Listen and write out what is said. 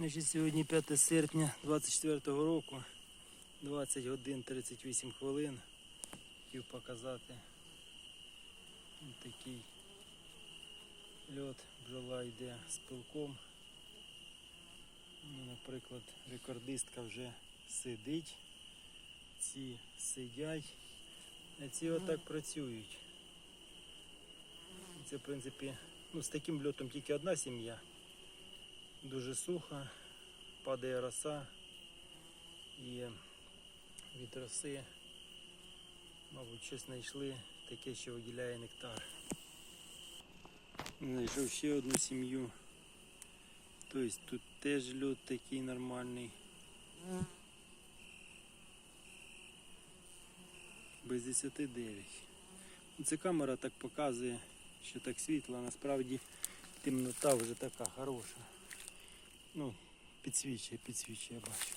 Значить, сьогодні 5 серпня 24 року, 20 годин 38 хвилин. Хотів показати такий льот. Бджола йде з пилком. Ну, наприклад, рекордистка вже сидить, ці сидять, а ці отак працюють. Це, в принципі, ну, з таким льотом тільки одна сім'я. Дуже сухо, падає роса і від роси, мабуть, щось знайшли таке, що виділяє нектар. Знайшов ще одну сім'ю. Тобто тут теж льот такий нормальний. Без 10,9. Ну, Це камера так показує, що так світло, а насправді темнота вже така хороша. Ну, підсвічує, підсвічує, бачу.